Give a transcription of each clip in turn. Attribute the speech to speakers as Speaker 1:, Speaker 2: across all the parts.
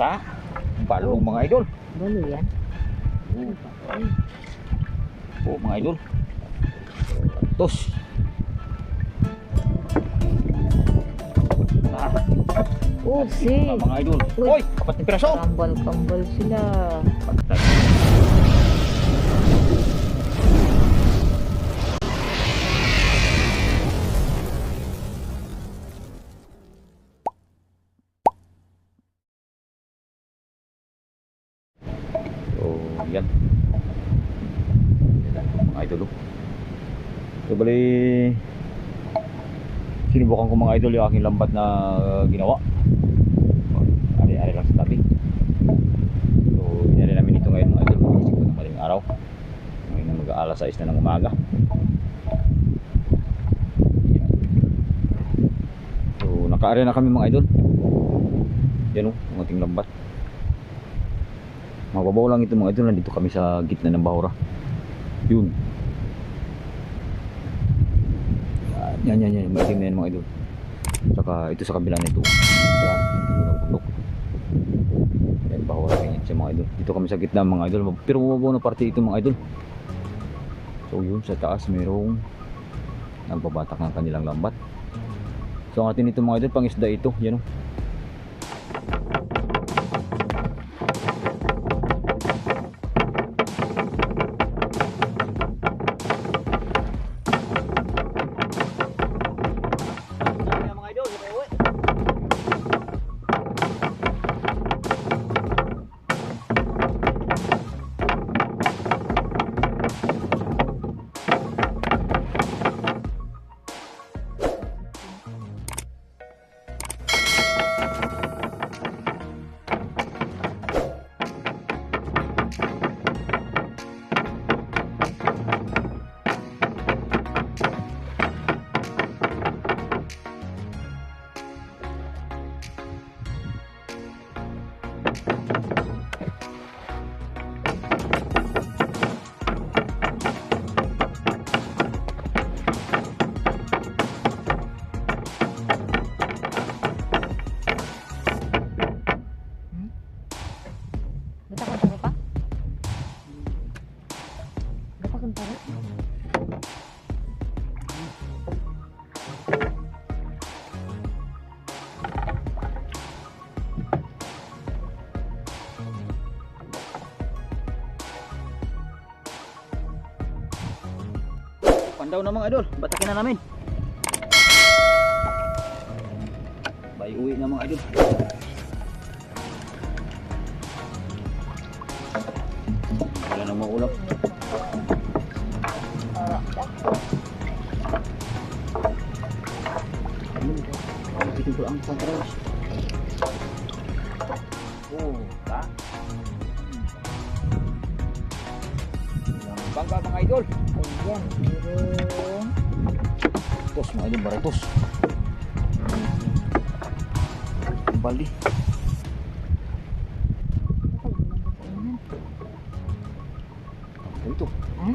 Speaker 1: Puta. Balong mga idol.
Speaker 2: Balo yan.
Speaker 1: Oo. Mga idol. Tos. Ah,
Speaker 2: Oh, si.
Speaker 1: mga idol.
Speaker 2: Uy.
Speaker 1: Na piraso.
Speaker 2: Kambal-kambal sila.
Speaker 1: So, bali, sinubukan ko mga idol yung aking lambat na ginawa. Ari-ari lang sa tabi. So, binali namin ito ngayon mga idol. Isip ko ng maling araw. Ngayon na mag-aalas 6 na ng umaga. So, naka-area na kami mga idol. Yan o, ang ating lambat. Mababaw lang ito mga idol, nandito kami sa gitna ng bahura. Yun. Yan, yan, yan, yan. Maitim na yan mga idol. Saka ito sa kabila nito. Yan, bundok. Yan, bahura ganyan siya mga idol. Dito kami sa gitna mga idol. Pero mababaw na parte ito mga idol. So yun, sa taas mayroong nagbabatak ng kanilang lambat. So ang atin ito mga idol, pangisda ito. Yan o. Pandaw na mga idol, batakin na namin. Bay uwi na mga idol. Wala nang maulap. Mga idol, baratos. Bali. Ito.
Speaker 2: Ha?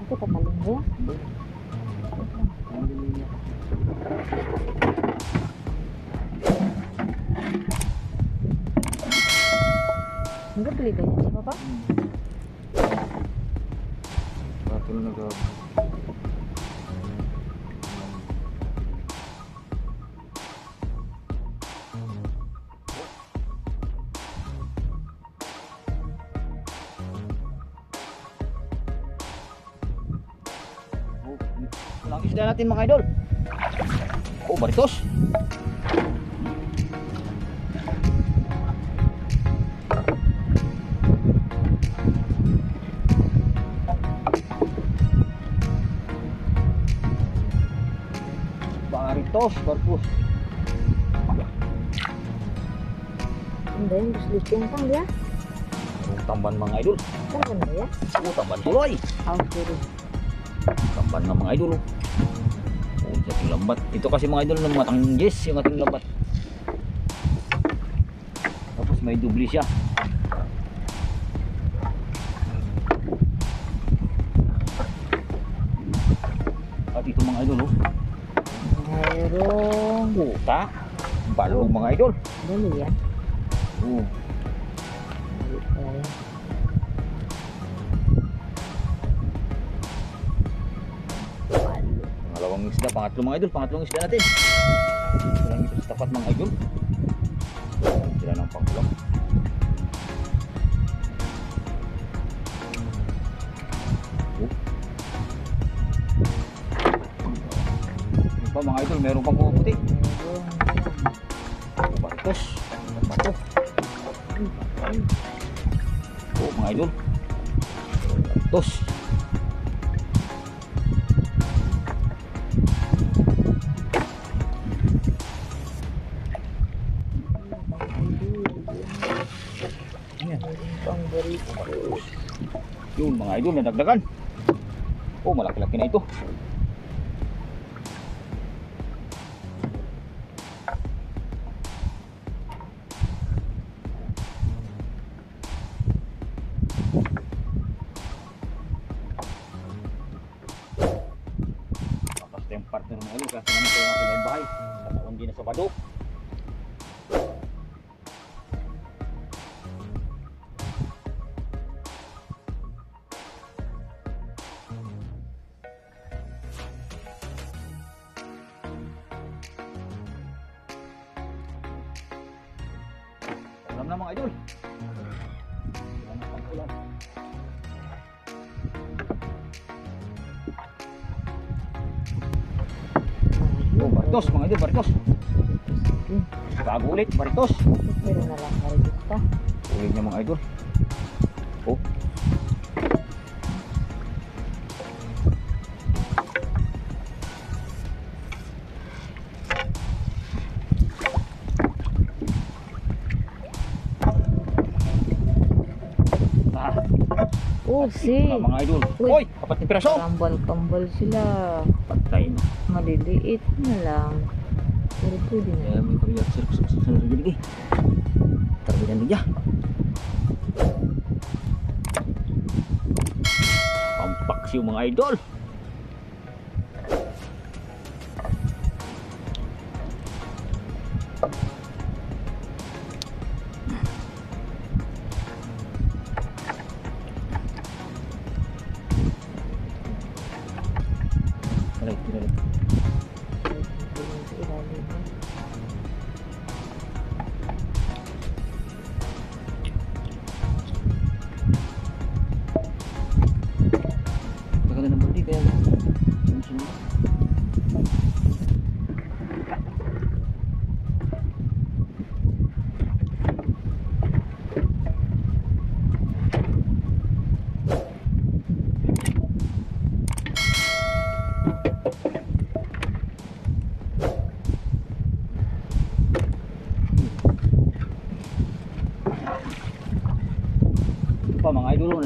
Speaker 2: Ako tatalong mo? Enggak beli banyak siapa pak?
Speaker 1: Bato na nag Walang isda natin mga idol. Oh, baritos. Baritos, barpus.
Speaker 2: Hindi, yan pang dia.
Speaker 1: Tamban mga idol.
Speaker 2: Kan ganda ya?
Speaker 1: Oh, tamban tuloy.
Speaker 2: Ang.
Speaker 1: Tamban ng mga idol. Oh, oh sa ating lambat. Ito kasi mga idol ng matanggis yung ating lambat. Tapos may dubli siya. At ito mga idol, oh.
Speaker 2: Mayroong
Speaker 1: Puta. Balong mga idol.
Speaker 2: Balo yan.
Speaker 1: Oo. Isda, pangatlo mga idol, pangatlong isda natin. Ito lang ito sa tapat mga idol. Sila ng pangkulang. Yun pa mga idol, meron pang pumuputi. Batos. Bato. Oh mga idol. Batos.
Speaker 2: Barito.
Speaker 1: Yun mga idol, nadagdagan. Oh, malaki-laki na ito. Tapos yung partner mga idol, kasi naman kayo mga bahay. Sa taon na sa Bado. Alam na mga idol. Sila na pangkulang. Oh, baritos mga idol, baritos. Bago ulit, baritos.
Speaker 2: Meron na lang barito pa.
Speaker 1: Ulit niya mga idol. Oh.
Speaker 2: Oh, si.
Speaker 1: mga idol.
Speaker 2: Uy.
Speaker 1: Hoy, apat na piraso.
Speaker 2: Kambal-kambal sila.
Speaker 1: Patay na.
Speaker 2: Maliliit na lang. Pero pwede na.
Speaker 1: Kaya may kami sir sa sa sa gilid eh. Tarbihan dia. Pampaksiw mga idol.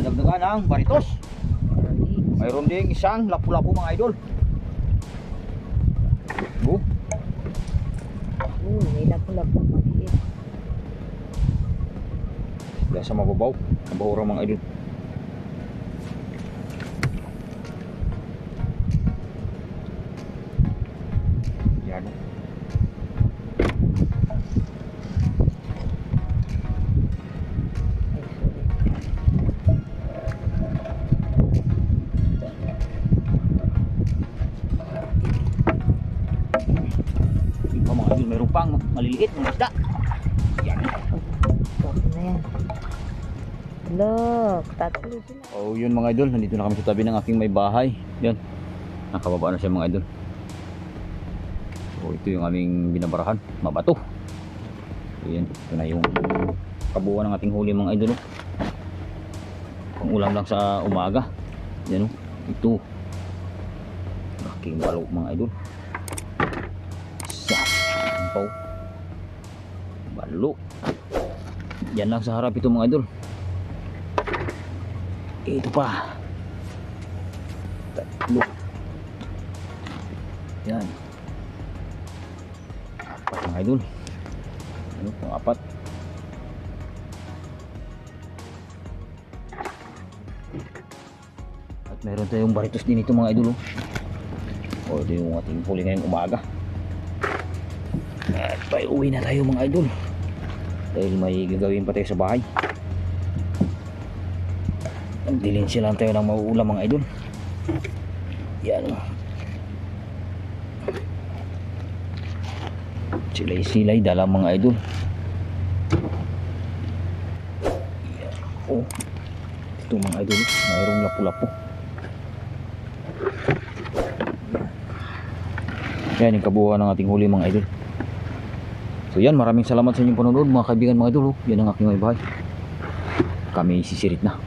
Speaker 1: Nadagdagan ang baritos. Mayroon ding isang lapu-lapu mga idol. Oh,
Speaker 2: may lapu-lapu maliit.
Speaker 1: wala sa mababaw. Nabahura mga idol. Maliliit mga isda. Yan.
Speaker 2: Na yan. Look, tatlo sila.
Speaker 1: Oh, yun mga idol, nandito na kami sa tabi ng aking may bahay. Yan. Nakababa na siya mga idol. So, ito yung aming binabarahan, mabato. So, yan, ito na yung kabuuan ng ating huli mga idol. oh. Pang ulam lang sa umaga. Yan oh, ito. Aking balo mga idol. Sa ampaw. Balo. Yan lang sa harap ito mga idol. Ito pa. Tatlo. Yan. Apat mga idol. Ano pang apat? At meron tayong baritos din ito mga idol. Oh. O ito yung ating huli ngayong umaga. At pa uwi na tayo mga idol. Dahil may gagawin pa tayo sa bahay Dilinsya lang tayo ng mauulam mga idol. Yan. Silay-silay dala mga idol. Yan. Oh. Ito mga idol, mayroong lapu-lapu. Yan yung kabuuan ng ating huli mga idol. So yan, maraming salamat sa inyong panonood mga kaibigan mga idol. Yan ang aking may bahay. Kami sisirit na.